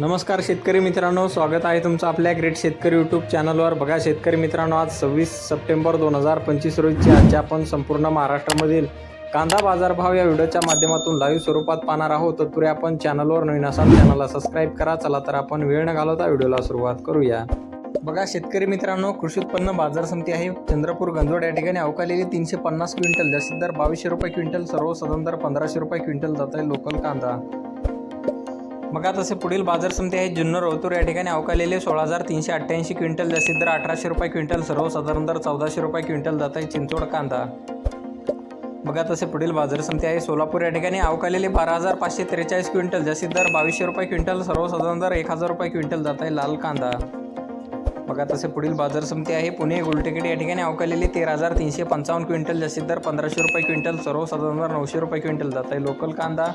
नमस्कार शेतकरी मित्रांनो स्वागत आहे तुमचं आपल्या ग्रेट शेतकरी यूट्यूब चॅनलवर बघा शेतकरी मित्रांनो आज सव्वीस सप्टेंबर दोन हजार पंचवीस रोजी आजच्या आपण संपूर्ण महाराष्ट्रामधील कांदा बाजारभाव या व्हिडिओच्या माध्यमातून लाईव्ह स्वरूपात पाहणार आहोत. तत्पुरे आपण चॅनलवर नवीन असाल चॅनलला सबस्क्राईब करा. चला तर आपण वेळ न घालवता व्हिडिओला सुरुवात करूया. बघा शेतकरी मित्रांनो कृषी उत्पन्न बाजार समिती आहे. चंद्रपूर गंजोड या ठिकाणी अवकालेली तीनशे पन्नास क्विंटल जास्तीत दर बावीसशे रुपये क्विंटल सर्वसाधारण दर पंधराशे रुपये क्विंटल जात आहे लोकल कांदा. बघा तसे पुढील बाजार समिती आहे जुन्नर ओतूर या ठिकाणी अवकालेले सोळा हजार तीनशे अठ्ठ्याऐंशी क्विंटल जास्तीत दर अठराशे रुपये क्विंटल सर्वसाधारण दर चौदाशे रुपये क्विंटल जात आहे चिंचोड कांदा. बघा तसे पुढील बाजार समिती आहे सोलापूर या ठिकाणी अवकालेले बारा हजार पाचशे त्रेचाळीस क्विंटल जास्तीत दर बावीसशे रुपये क्विंटल सर्वसाधारण दर एक हजार रुपये क्विंटल जात आहे लाल कांदा. बघा तसे पुढील बाजार समिती आहे पुणे गुलटेकड या ठिकाणी अवकालेले तेरा हजार तीनशे पंचावन्न क्विंटल जास्तीत दर पंधराशे रुपये क्विंटल सर्वसाधारण दर नऊशे रुपये क्विंटल जात आहे लोकल कांदा.